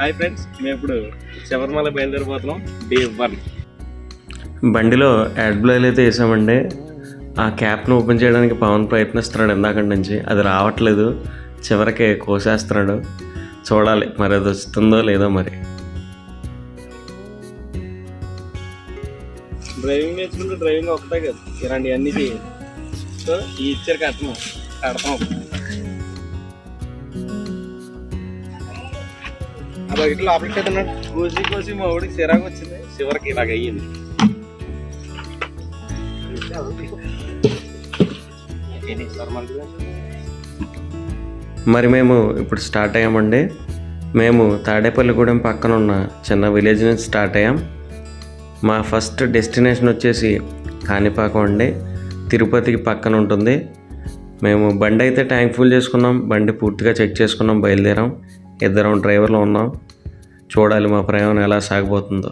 Hi friends మేము ఇప్పుడు శబరిమల బయలుదేరిపోతున్నాం డే వన్. బండిలో యాడ్ బ్లైల్ అయితే వేసామండి. ఆ క్యాప్ను ఓపెన్ చేయడానికి పవన్ ప్రయత్నిస్తున్నాడు ఇందాక నుంచి. అది రావట్లేదు. చివరికి కోసేస్తున్నాడు. చూడాలి మరి అది వస్తుందో లేదో మరి. డ్రైవింగ్ నేర్చుకుంటే డ్రైవింగ్ ఒకటే కదా. ఇలాంటి అన్ని చేయాలి సో ఈ ఇచ్చారు కట్టడం కడతాం లోపలికి కోసి కోసి మా ఊడికి చిరాకు వచ్చింది. చివరికి ఇలాగ అయ్యింది. మరి మేము ఇప్పుడు స్టార్ట్ అయ్యామండి. మేము తాడేపల్లిగూడెం పక్కన ఉన్న చిన్న విలేజ్ నుంచి స్టార్ట్ అయ్యాం. మా ఫస్ట్ డెస్టినేషన్ వచ్చేసి కాణిపాకం అండి. తిరుపతికి పక్కన ఉంటుంది. మేము బండి అయితే ట్యాంక్ ఫుల్ చేసుకున్నాం. బండి పూర్తిగా చెక్ చేసుకున్నాం బయలుదేరాం. ఇద్దరం డ్రైవర్లో ఉన్నాం. చూడాలి మా ప్రయాణం ఎలా సాగిపోతుందో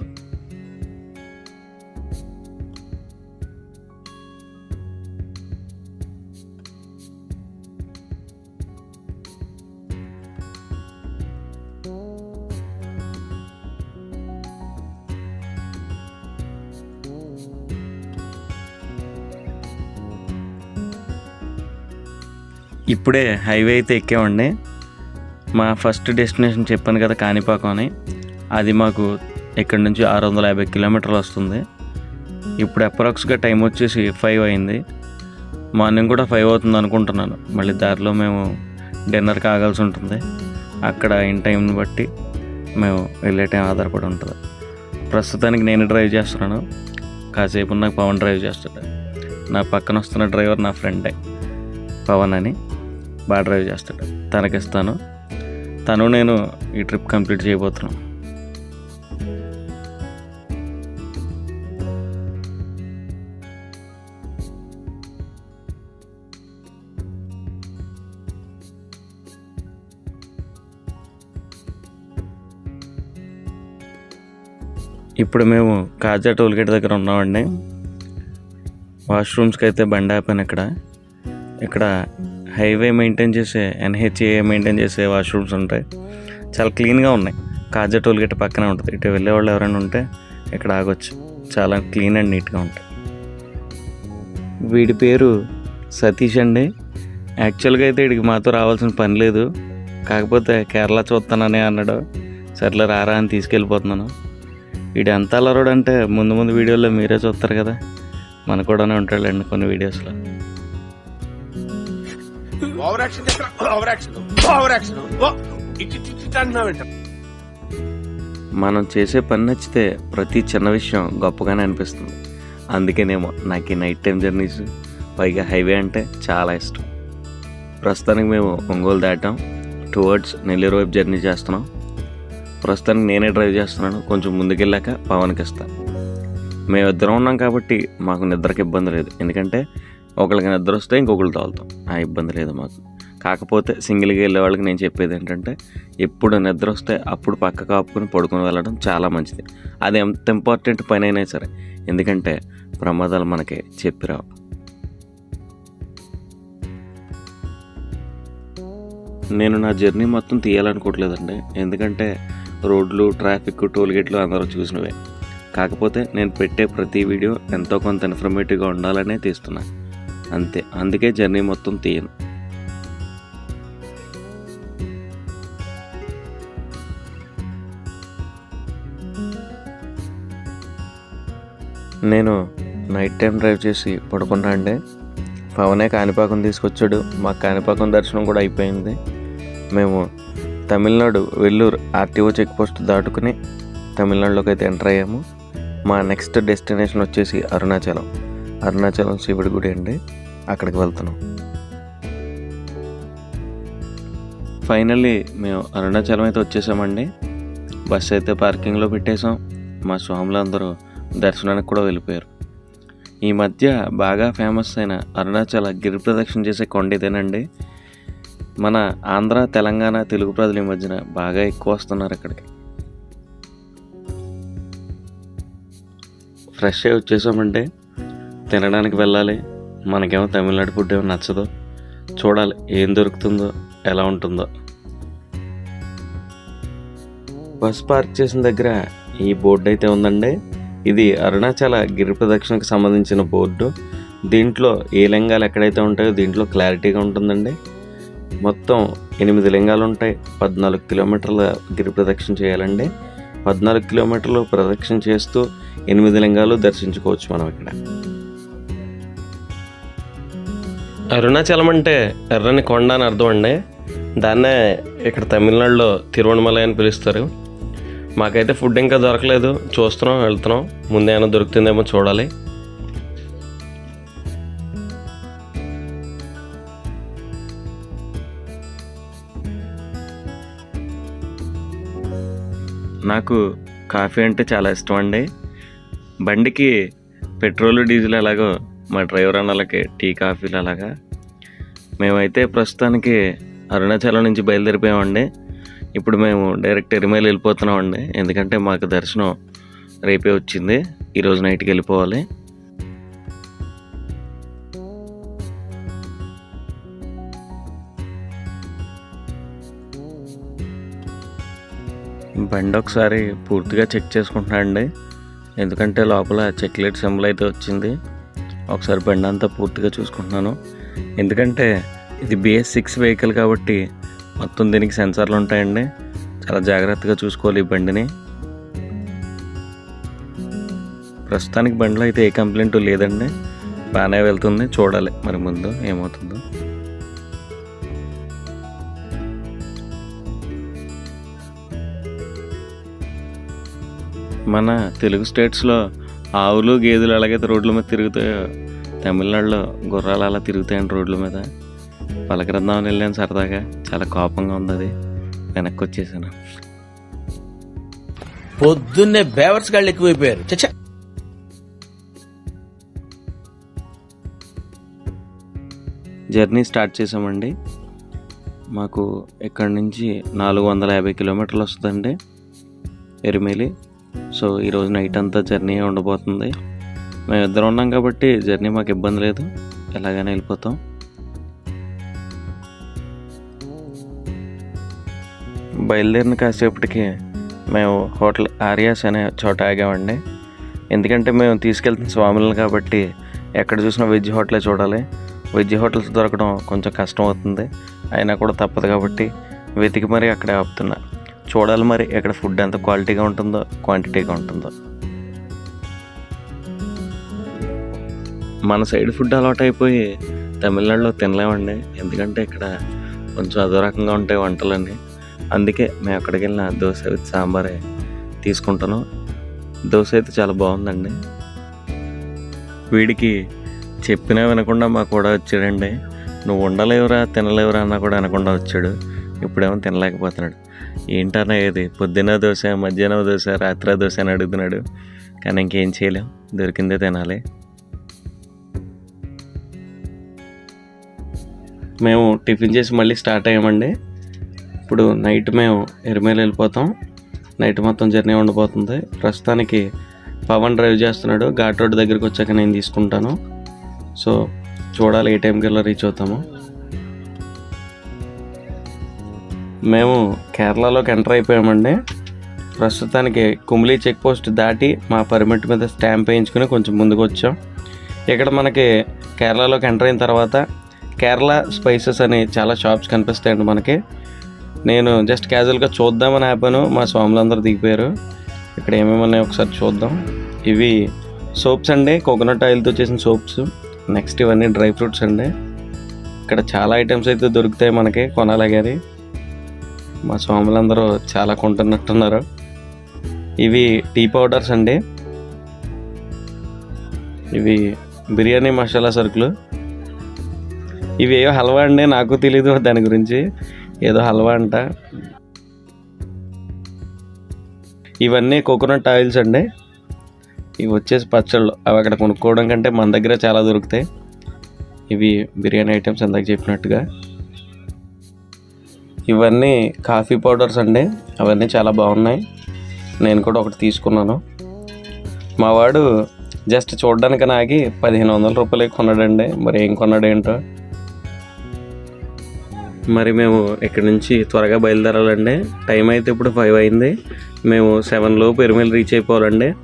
ఇప్పుడే హైవే అయితే ఎక్కామండి మా ఫస్ట్ డెస్టినేషన్ చెప్పాను కదా కాణిపాకం అని. అది మాకు ఇక్కడ నుంచి ఆరు వందల యాభై కిలోమీటర్లు వస్తుంది. ఇప్పుడు అప్రాక్స్గా టైం వచ్చేసి ఫైవ్ అయింది. మార్నింగ్ కూడా ఫైవ్ అవుతుంది అనుకుంటున్నాను. మళ్ళీ దారిలో మేము డిన్నర్ కాగాల్సి ఉంటుంది. అక్కడ ఇన్ టైంని బట్టి మేము వెళ్ళే టైం ఆధారపడి ఉంటుంది. ప్రస్తుతానికి నేను డ్రైవ్ చేస్తున్నాను. కాసేపు నాకు పవన్ డ్రైవ్ చేస్తాడు. నా పక్కన వస్తున్న డ్రైవర్ నా ఫ్రెండే పవన్ అని బాగా డ్రైవ్ చేస్తాడు. తనకిస్తాను. తను నేను ఈ ట్రిప్ కంప్లీట్ చేయబోతున్నాం. ఇప్పుడు మేము కాజా టోల్గేట్ దగ్గర ఉన్నామండి. వాష్రూమ్స్కి అయితే బండి ఆపాను ఇక్కడ. ఇక్కడ హైవే మెయింటైన్ చేసే ఎన్హెచ్ఏ మెయింటైన్ చేసే వాష్రూమ్స్ ఉంటాయి. చాలా క్లీన్గా ఉన్నాయి. కాజా టోల్ టోల్గేట్ పక్కనే ఉంటుంది. ఇటు వెళ్ళేవాళ్ళు ఎవరైనా ఉంటే ఇక్కడ ఆగొచ్చు. చాలా క్లీన్ అండ్ నీట్గా ఉంటాయి. వీడి పేరు సతీష్ అండి. యాక్చువల్గా అయితే వీడికి మాతో రావాల్సిన పని లేదు. కాకపోతే కేరళ చూస్తానని అన్నాడు. సర్లే రారా అని తీసుకెళ్ళిపోతున్నాను. వీడు ఎంత అలరోడు అంటే ముందు ముందు వీడియోలో మీరే చూస్తారు కదా. మన కూడానే ఉంటాడండి కొన్ని వీడియోస్లో. Over action over action. Over action. అంటున్నావేంట? మనం చేసే పని నచ్చితే ప్రతి చిన్న విషయం గొప్పగానే అనిపిస్తుంది. అందుకేనేమో నాకు ఈ నైట్ టైం జర్నీస్ పైగా హైవే అంటే చాలా ఇష్టం. ప్రస్తుతానికి మేము ఒంగోలు దాటాం. టువర్డ్స్ నెల్లూరు వైపు జర్నీ చేస్తున్నాం. ప్రస్తుతానికి నేనే డ్రైవ్ చేస్తున్నాను. కొంచెం ముందుకెళ్ళాక పవన్కి ఇస్తాను మేమిద్దరం ఉన్నాం కాబట్టి మాకు నిద్రకి ఇబ్బంది లేదు. ఎందుకంటే ఒకరికి నిద్ర వస్తే ఇంకొకళ్ళు తాగుతాం. ఆ ఇబ్బంది లేదు మాకు. కాకపోతే సింగిల్గా వెళ్ళే వాళ్ళకి నేను చెప్పేది ఏంటంటే ఎప్పుడు నిద్ర వస్తే అప్పుడు పక్క కాపుకొని పడుకొని వెళ్ళడం చాలా మంచిది. అది ఎంత ఇంపార్టెంట్ పని అయినా సరే. ఎందుకంటే ప్రమాదాలు మనకి చెప్పిరావు నేను నా జర్నీ మొత్తం తీయాలనుకోవట్లేదండి. ఎందుకంటే రోడ్లు ట్రాఫిక్ టోల్గేట్లు అందరూ చూసినవే. కాకపోతే నేను పెట్టే ప్రతి వీడియో ఎంతో కొంత ఇన్ఫర్మేటివ్గా ఉండాలనే తీస్తున్నాను అంతే. అందుకే జర్నీ మొత్తం తీయను. నేను నైట్ టైం డ్రైవ్ చేసి పడుకున్నా అండి. పవనే కాణిపాకం తీసుకొచ్చాడు. మా కాణిపాకం దర్శనం కూడా అయిపోయింది. మేము Tamil Nadu Vellore RTO check post దాటుకుని తమిళనాడులోకి అయితే ఎంటర్ అయ్యాము. మా నెక్స్ట్ డెస్టినేషన్ వచ్చేసి అరుణాచలం. అరుణాచలం శివుడి గుడి అండి. అక్కడికి వెళ్తున్నాం. ఫైనల్లీ మేము అరుణాచలం అయితే వచ్చేసామండి. బస్సు అయితే పార్కింగ్లో పెట్టేసాం మా స్వాములు అందరూ దర్శనానికి కూడా వెళ్ళిపోయారు. ఈ మధ్య బాగా ఫేమస్ అయిన అరుణాచల గిరి ప్రదక్షిణ చేసే కొండ ఇదేనండి. మన ఆంధ్ర తెలంగాణ తెలుగు ప్రజల ఈ మధ్యన బాగా ఎక్కువ వస్తున్నారు ఇక్కడికి ఫ్రెష్ అయి వచ్చేసామంటే తినడానికి వెళ్ళాలి. మనకేమో తమిళనాడు ఫుడ్ ఏమో నచ్చదు. చూడాలి ఏం దొరుకుతుందో ఎలా ఉంటుందో. బస్ పార్క్ చేసిన దగ్గర ఈ బోర్డు అయితే ఉందండి. ఇది అరుణాచల గిరి ప్రదక్షిణకు సంబంధించిన బోర్డు. దీంట్లో ఏ లింగాలు ఎక్కడైతే ఉంటాయో దీంట్లో క్లారిటీగా ఉంటుందండి. మొత్తం ఎనిమిది లింగాలు ఉంటాయి. పద్నాలుగు కిలోమీటర్ల గిరి ప్రదక్షిణ చేయాలండి. పద్నాలుగు కిలోమీటర్లు ప్రదక్షిణ చేస్తూ ఎనిమిది లింగాలు దర్శించుకోవచ్చు మనం ఇక్కడ. అరుణాచలం అంటే ఎర్రని కొండ అని అర్థం అండి. దాన్నే ఇక్కడ తమిళనాడులో తిరువణమలై అని పిలుస్తారు. మాకైతే ఫుడ్ ఇంకా దొరకలేదు. చూస్తున్నాం వెళ్తున్నాం. ముందే ఏమైనా దొరుకుతుందేమో చూడాలి. నాకు కాఫీ అంటే చాలా ఇష్టం అండి. బండికి పెట్రోల్ డీజిల్ ఎలాగో మా డ్రైవర్ అన్నలకి టీ కాఫీలు అలాగా మేమైతే ప్రస్తుతానికి అరుణాచలం నుంచి బయలుదేరిపోయామండి. ఇప్పుడు మేము డైరెక్ట్ ఎరిమేలు వెళ్ళిపోతున్నామండి. ఎందుకంటే మాకు దర్శనం రేపే వచ్చింది. ఈరోజు నైట్కి వెళ్ళిపోవాలి. బండి ఒకసారి పూర్తిగా చెక్ చేసుకుంటున్నా అండి ఎందుకంటే లోపల చెక్లెట్ సింబల్ అయితే వచ్చింది. ఒకసారి బండి అంతా పూర్తిగా చూసుకుంటున్నాను. ఎందుకంటే ఇది బిఎస్ సిక్స్ వెహికల్ కాబట్టి మొత్తం దీనికి సెన్సార్లు ఉంటాయండి. చాలా జాగ్రత్తగా చూసుకోవాలి ఈ బండిని. ప్రస్తుతానికి బండిలో అయితే ఏ కంప్లైంట్ లేదండి. బాగానే వెళ్తుంది. చూడాలి మరి ముందు ఏమవుతుందో. మన తెలుగు స్టేట్స్లో ఆవులు గేదెలు ఎలాగైతే రోడ్ల మీద తిరుగుతాయో తమిళనాడులో గుర్రాలు అలా తిరుగుతాయండి రోడ్ల మీద. పలకరిందామని వెళ్ళాను సరదాగా. చాలా కోపంగా ఉంది అది వెనక్కి వచ్చేసాను పొద్దున్నే బేవర్స్ గాళ్ళు ఎక్కువైపోయారు. చచ్చా. జర్నీ స్టార్ట్ చేసామండి. మాకు ఇక్కడ నుంచి నాలుగు వందల యాభై కిలోమీటర్లు వస్తుందండి. ఎరిమేలి. సో ఈరోజు నైట్ అంతా జర్నీ ఉండబోతుంది. మేము ఇద్దరు ఉన్నాం కాబట్టి జర్నీ మాకు ఇబ్బంది లేదు. ఎలాగైనా వెళ్ళిపోతాం. బయలుదేరిన కాసేపటికి మేము హోటల్ ఆర్యాస్ అనే చోట ఆగామండి. ఎందుకంటే మేము తీసుకెళ్తున్న స్వాములను కాబట్టి ఎక్కడ చూసినా వెజ్ హోటలే చూడాలి. వెజ్ హోటల్స్ దొరకడం కొంచెం కష్టం అవుతుంది. అయినా కూడా తప్పదు కాబట్టి వెతికి మరీ అక్కడే ఆపుతున్నా. చూడాలి మరి ఎక్కడ ఫుడ్ ఎంత క్వాలిటీగా ఉంటుందో క్వాంటిటీగా ఉంటుందో. మన సైడ్ ఫుడ్ అలవాటు అయిపోయి తమిళనాడులో తినలేమండి. ఎందుకంటే ఇక్కడ కొంచెం అదో రకంగా ఉంటాయి వంటలన్నీ. అందుకే మేము అక్కడికి వెళ్ళిన దోశ విత్ సాంబారే తీసుకుంటాను. దోశ అయితే చాలా బాగుందండి. వీడికి చెప్పినా వినకుండా మాకు కూడా వచ్చాడండి. నువ్వు ఉండలేవురా తినలేవురా అన్నా కూడా అనకుండా వచ్చాడు. ఇప్పుడేమో తినలేకపోతున్నాడు. ఏంటన్నా ఏది? పొద్దున్న దోశ మధ్యాహ్నం దోశ రాత్రి దోశ అని అడుగుతున్నాడు. కానీ ఇంకేం చేయలేం. దొరికిందే తినాలి. మేము టిఫిన్ చేసి మళ్ళీ స్టార్ట్ అయ్యామండి. ఇప్పుడు నైట్ మేము ఎరిమేలు వెళ్ళిపోతాం. నైట్ మొత్తం జర్నీ ఉండిపోతుంది. ప్రస్తుతానికి పవన్ డ్రైవ్ చేస్తున్నాడు. ఘాట్ రోడ్ దగ్గరికి వచ్చాక నేను తీసుకుంటాను. సో చూడాలి ఏ టైంకి వెళ్ళి రీచ్ అవుతాము. మేము కేరళలోకి ఎంటర్ అయిపోయామండి. ప్రస్తుతానికి కుమిలి చెక్ పోస్ట్ దాటి మా పర్మిట్ మీద స్టాంప్ వేయించుకుని కొంచెం ముందుకు వచ్చాం. ఇక్కడ మనకి కేరళలోకి ఎంటర్ అయిన తర్వాత కేరళ స్పైసెస్ అని చాలా షాప్స్ కనిపిస్తాయండి మనకి. నేను జస్ట్ క్యాజువల్గా చూద్దామని ఆపాను. మా స్వాములందరూ దిగిపోయారు. ఇక్కడ ఏమేమి ఉన్నాయో ఒకసారి చూద్దాం. ఇవి సోప్స్ అండి. కోకోనట్ ఆయిల్తో చేసిన సోప్స్. నెక్స్ట్ ఇవన్నీ డ్రై ఫ్రూట్స్ అండి. ఇక్కడ చాలా ఐటమ్స్ అయితే దొరుకుతాయి మనకి. కొనాలగారి. కానీ మా స్వాములందరూ చాలా కొంటున్నట్టున్నారు. ఇవి టీ పౌడర్స్ అండి. ఇవి బిర్యానీ మసాలా సరుకులు. ఇవి ఏవో హల్వా అండి నాకు తెలీదు దాని గురించి. ఏదో హల్వా అంట. ఇవన్నీ కోకోనట్ ఆయిల్స్ అండి. ఇవి వచ్చేసి పచ్చళ్ళు. అవి అక్కడ కొనుక్కోవడం కంటే మన దగ్గర చాలా దొరుకుతాయి. ఇవి బిర్యానీ ఐటమ్స్ ఇందాక చెప్పినట్టుగా. ఇవన్నీ కాఫీ పౌడర్స్ అండి. అవన్నీ చాలా బాగున్నాయి. నేను కూడా ఒకటి తీసుకున్నాను. మా వాడు జస్ట్ చూడడానికి నాగి పదిహేను వందల రూపాయలకి కొన్నాడండి. మరి ఏం కొన్నాడు ఏంటో మరి మేము ఇక్కడ నుంచి త్వరగా బయలుదేరాలండి. టైం అయితే ఇప్పుడు ఫైవ్ అయింది. మేము సెవెన్ లోపు ఎరుమేలు రీచ్ అయిపోవాలండి.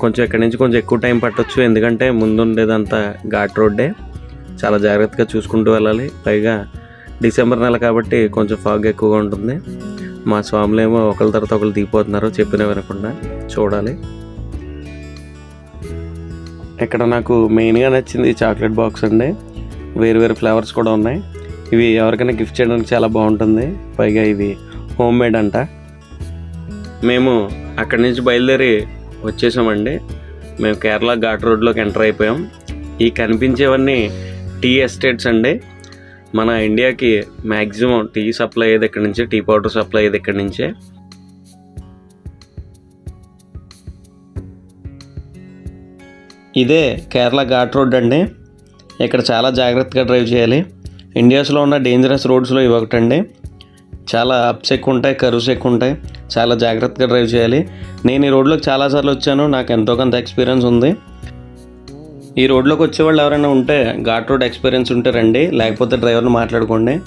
కొంచెం ఇక్కడ నుంచి కొంచెం ఎక్కువ టైం పట్టొచ్చు. ఎందుకంటే ముందు ఉండేదంతా ఘాట్ రోడ్డే. చాలా జాగ్రత్తగా చూసుకుంటూ వెళ్ళాలి. పైగా డిసెంబర్ నెల కాబట్టి కొంచెం ఫాగ్ ఎక్కువగా ఉంటుంది. మా స్వాములు ఏమో ఒకరి తర్వాత ఒకరు దిగిపోతున్నారు. చెప్పిన వినకుండా చూడాలి. ఇక్కడ నాకు మెయిన్గా నచ్చింది చాక్లెట్ బాక్స్ అండి. వేరు వేరు ఫ్లేవర్స్ కూడా ఉన్నాయి. ఇవి ఎవరికైనా గిఫ్ట్ చేయడానికి చాలా బాగుంటుంది. పైగా ఇవి హోమ్ మేడ్ అంట. మేము అక్కడి నుంచి బయలుదేరి వచ్చేసామండి. మేము కేరళ ఘాట్ రోడ్లోకి ఎంటర్ అయిపోయాం. ఈ కనిపించేవన్నీ టీ ఎస్టేట్స్ అండి. మన ఇండియాకి మ్యాక్సిమం టీ సప్లై అయ్యేది ఇక్కడి నుంచే టీ పౌడర్ సప్లై అయ్యేది ఇక్కడి నుంచే. ఇదే కేరళ ఘాట్ రోడ్ అండి. ఇక్కడ చాలా జాగ్రత్తగా డ్రైవ్ చేయాలి. ఇండియాస్లో ఉన్న డేంజరస్ రోడ్స్లో ఇవి ఒకటండి. చాలా అప్స్ ఎక్కువ ఉంటాయి కరువుస్ ఎక్కువ ఉంటాయి. చాలా జాగ్రత్తగా డ్రైవ్ చేయాలి. నేను ఈ రోడ్లోకి చాలాసార్లు వచ్చాను నాకు ఎంతో కొంత ఎక్స్పీరియన్స్ ఉంది. ఈ రోడ్లోకి వచ్చేవాళ్ళు ఎవరైనా ఉంటే ఘాట్ రోడ్ ఎక్స్పీరియన్స్ ఉంటే రండి లేకపోతే డ్రైవర్ని మాట్లాడుకోండి.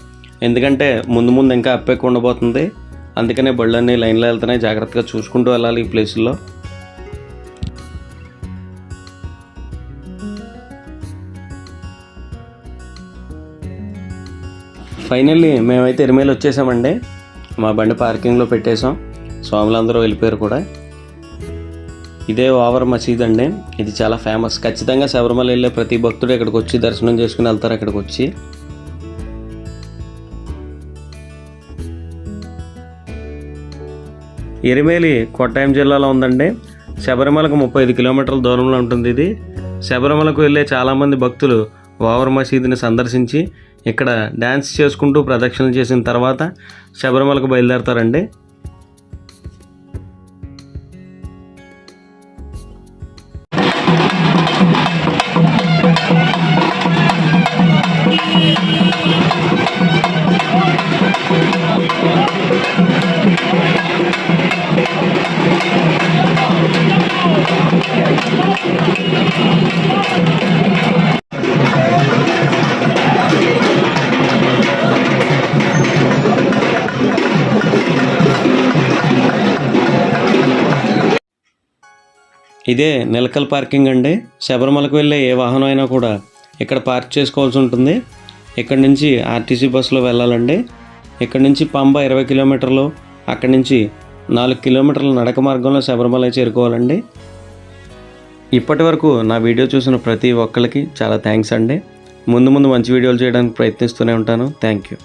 ఎందుకంటే ముందు ముందు ఇంకా అప్ ఎక్కువ ఉండబోతుంది. అందుకనే బళ్ళన్నీ లైన్లో వెళ్తున్నాయి జాగ్రత్తగా చూసుకుంటూ వెళ్ళాలి ఈ ప్లేసుల్లో ఫైనల్లీ మేమైతే ఎరిమేలు వచ్చేసామండి. మా బండి పార్కింగ్లో పెట్టేసాం స్వాములందరూ వెళ్ళిపోయారు కూడా. ఇదే ఓవర్ మసీద్ అండి. ఇది చాలా ఫేమస్. ఖచ్చితంగా శబరిమల వెళ్ళే ప్రతి భక్తుడు ఇక్కడికి వచ్చి దర్శనం చేసుకుని వెళ్తారు ఇక్కడికి వచ్చి. ఎరిమేలి కొట్టాయం జిల్లాలో ఉందండి. శబరిమలకు ముప్పై ఐదు కిలోమీటర్ల దూరంలో ఉంటుంది ఇది. శబరిమలకు వెళ్ళే చాలామంది భక్తులు ఓవర్ మసీదుని సందర్శించి ఇక్కడ డ్యాన్స్ చేసుకుంటూ ప్రదక్షిణలు చేసిన తర్వాత శబరిమలకు బయలుదేరతారండి. ఇదే నిలకల్ పార్కింగ్ అండి. శబరిమలకు వెళ్ళే ఏ వాహనం అయినా కూడా ఇక్కడ పార్క్ చేసుకోవాల్సి ఉంటుంది. ఇక్కడ నుంచి ఆర్టీసీ బస్సులో వెళ్ళాలండి. ఇక్కడ నుంచి పంబ ఇరవై కిలోమీటర్లు అక్కడి నుంచి నాలుగు కిలోమీటర్ల నడక మార్గంలో శబరిమల చేరుకోవాలండి. ఇప్పటి వరకు నా వీడియో చూసిన ప్రతి ఒక్కరికి చాలా థ్యాంక్స్ అండి. ముందు ముందు మంచి వీడియోలు చేయడానికి ప్రయత్నిస్తూనే ఉంటాను. Thank you.